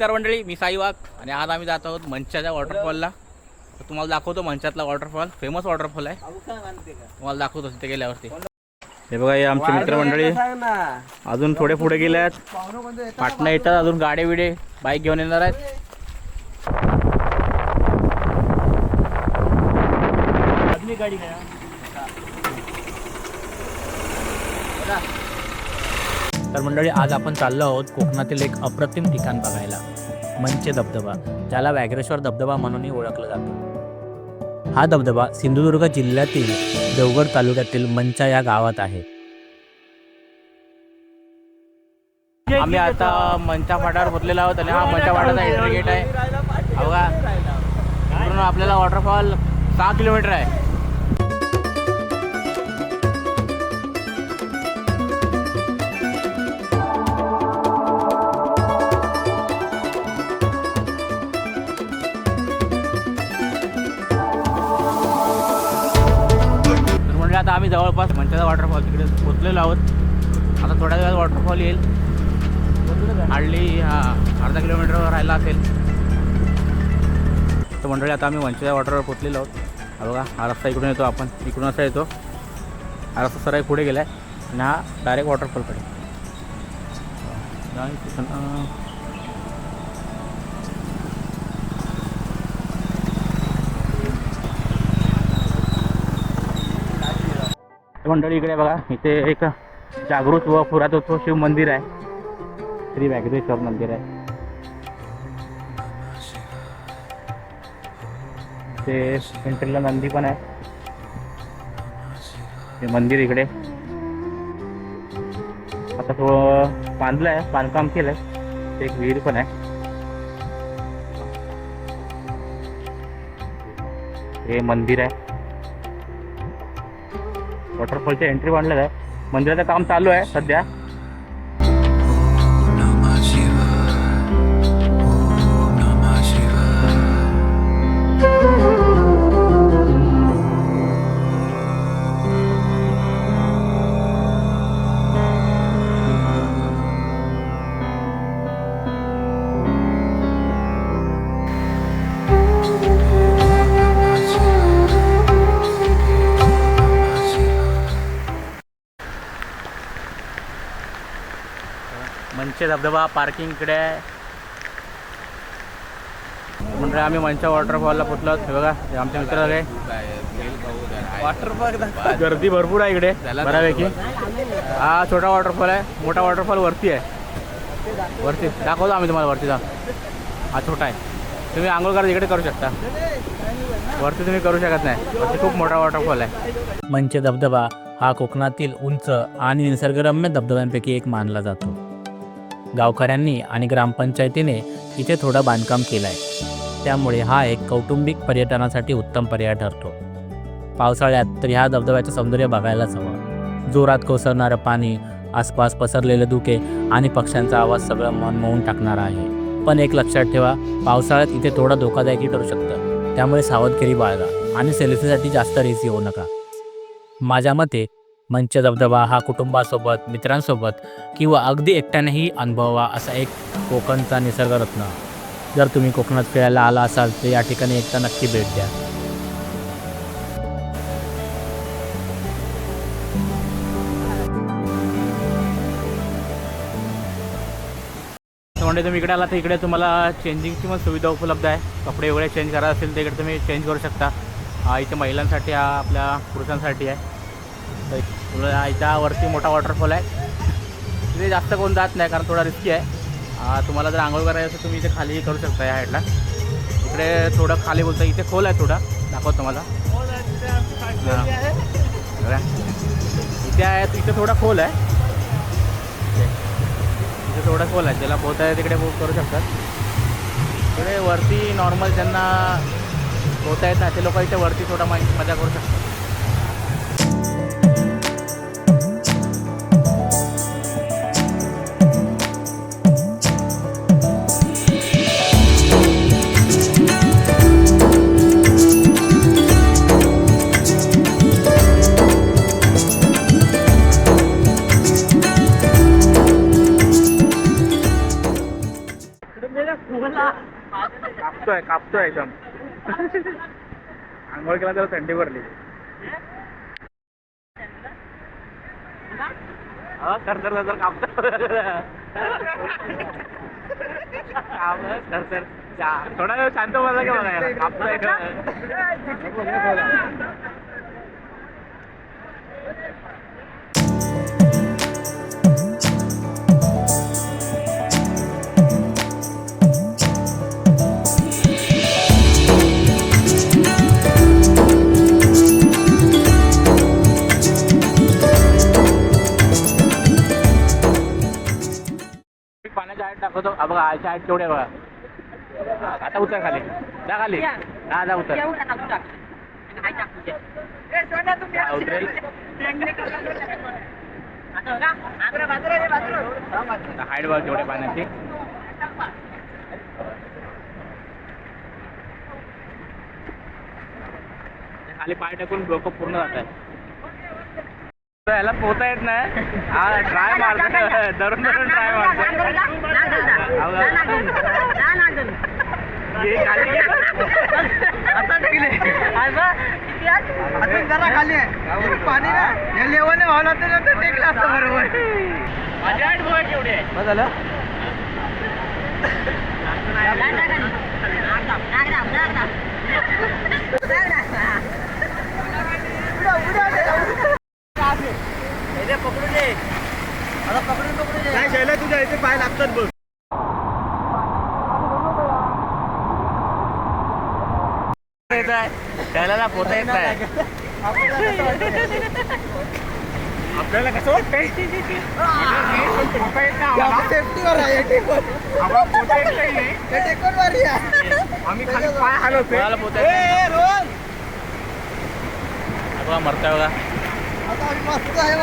नमस्कार मंडळी मी साई वाघ आणि आज आम्ही जात आहोत मंचाच्या वॉटरफॉलला तर तुम्हाला दाखवतो मंचातला वॉटरफॉल फेमस वॉटरफॉल आहे. तुम्हाला दाखवतो तिथे गेल्यावरती. हे बघा हे आमचे मित्रमंडळी अजून थोडे पुढे गेले आहेत. पाटणा येतात अजून गाडे बिडे बाईक घेऊन येणार आहेत. तर मंडळी आज आपण चाललो आहोत कोकणातील एक अप्रतिम ठिकाण बघायला मंचे धबधबा ज्याला व्याघ्रेश्वर धबधबा म्हणूनही ओळखलं जातं. हा धबधबा सिंधुदुर्ग जिल्ह्यातील देवगड तालुक्यातील मंचा या गावात आहे. आम्ही आता मंचा फाटावर पोचलेलो आहोत आणि हा मंचा फाटाचा एंट्री गेट आहे. बघा आपल्याला वॉटरफॉल सहा किलोमीटर आहे. आम्ही जवळपास म्हणतात वॉटरफॉल तिकडे पोचलेलो आहोत. आता थोड्या वेळात वॉटरफॉल येईल. हार्डली हा अर्धा किलोमीटरवर राहिला असेल. तर मंडळी आता आम्ही मंचाच्या वॉटरवर पोचलेलो आहोत. बघा हा रस्ता इकडून येतो आपण. इकडून असा येतो. हा रस्ता सराई पुढे गेला आहे आणि हा डायरेक्ट वॉटरफॉलकडे मंडळी इकडे बघा इथे एक जागृत व पुरातत्व शिव मंदिर आहे. श्री व्याघ्रेश्वर मंदिर आहे. ते एंट्रीला नंदी पण आहे. ते मंदिर इकडे. आता तो बांधलं आहे बांधकाम केलं आहे एक विहीर पण आहे. हे मंदिर आहे. वॉटरफॉलच्या एंट्री बांधलेलं आहे. मंदिराचं काम चालू आहे सध्या. मंचे धबधबा पार्किंग इकडे आहे. म्हणजे आम्ही मंचा वॉटरफॉलला पोचलो हे बघा हे आमचे मित्र सगळे. गर्दी भरपूर आहे इकडे बऱ्यापैकी. हा छोटा वॉटरफॉल आहे. मोठा वॉटरफॉल वरती आहे. वरती. दाखवतो आम्ही तुम्हाला वरती जाऊन. हा छोटा आहे. तुम्ही आंघोळ करा इकडे करू शकता. वरती तुम्ही करू शकत नाही. वरती खूप मोठा वॉटरफॉल आहे. मंचे धबधबा हा कोकणातील उंच आणि निसर्गरम्य धबधब्यांपैकी एक मानला जातो. गावकऱ्यांनी आणि ग्रामपंचायतीने इथे थोडं बांधकाम केलं आहे त्यामुळे हा एक कौटुंबिक पर्यटनासाठी उत्तम पर्याय ठरतो. पावसाळ्यात तर ह्या धबधब्याचं सौंदर्य बघायलाच हवं. जोरात कोसळणारं पाणी आसपास पसरलेले धुके आणि पक्ष्यांचा आवाज सगळं मन मोहून टाकणारा आहे. पण एक लक्षात ठेवा पावसाळ्यात इथे थोडं धोकादायकी ठरू शकतं. त्यामुळे सावधगिरी बाळगा आणि सेल्फीसाठी जास्त रेस येऊ नका. माझ्या मते मंच धबधबा हा कुटुंबासोबत मित्रांसोबत किंवा अगदी एकट्यानेही अनुभवा असा एक कोकणचा निसर्गरत्न. जर तुम्ही कोकणात फिरायला आला असाल तर या ठिकाणी एकदा नक्की भेट द्या. म्हणजे तुम्ही इकडे आला तर इकडे तुम्हाला चेंजिंगची पण सुविधा उपलब्ध आहे. कपडे वगैरे चेंज करायचे असेल तर इकडे तुम्ही चेंज करू शकता. हा इथे महिलांसाठी हा आपल्या पुरुषांसाठी आहे. इथं वरती मोठा वॉटरफॉल आहे. तिथे जास्त कोण जात नाही कारण थोडा रिस्की आहे. तुम्हाला जर आंघोळ करायचं असेल तुम्ही इथे खाली करू शकता या हाईटला इकडे थोडं खाली बोलतं इथे खोल आहे थोडा. दाखव तुम्हाला. इथे आहे इथे थोडा खोल आहे. इथे थोडा खोल आहे. ज्याला पोहता आहे तिकडे बुक करू शकतात. इकडे वरती नॉर्मल ज्यांना पोहता येत नाही ते लोक इथे वरती थोडा मजा करू शकतात. कापतोय कापतोय एकदम. आंघोळ केला तर थंडी भरली. हा, तर तर तर कापतो काम, तर थोडा वेळ शांत बसला की बघा कापतोय. टाकतो हा बघा आयच्या आत केवढे बघा. आता उतर खाली. जा खाली. हा जा उतर. हा, उतरेल हाईट बघ केवढे पाण्याची. खाली पाय टाकून डोकं पूर्ण जात आहे. याला पोहता येत नाही हा ट्राय मारतोय धरून धरून ट्राय हे. अजून जरा खाली आहे पाणी ना या लेवाने व्हावला तर नंतर टेकलं असतं बरोबर माझी हाईट बघा केवढी आहे मग झालं येत आहे त्याला पोहता येत नाही. आपल्याला कसं वाटतंय? पोहता येत नाही आम्ही खाली पाय हलवतोय. कोणाला पोहता येत बघा मरताय बघा. आता मस्त आहे.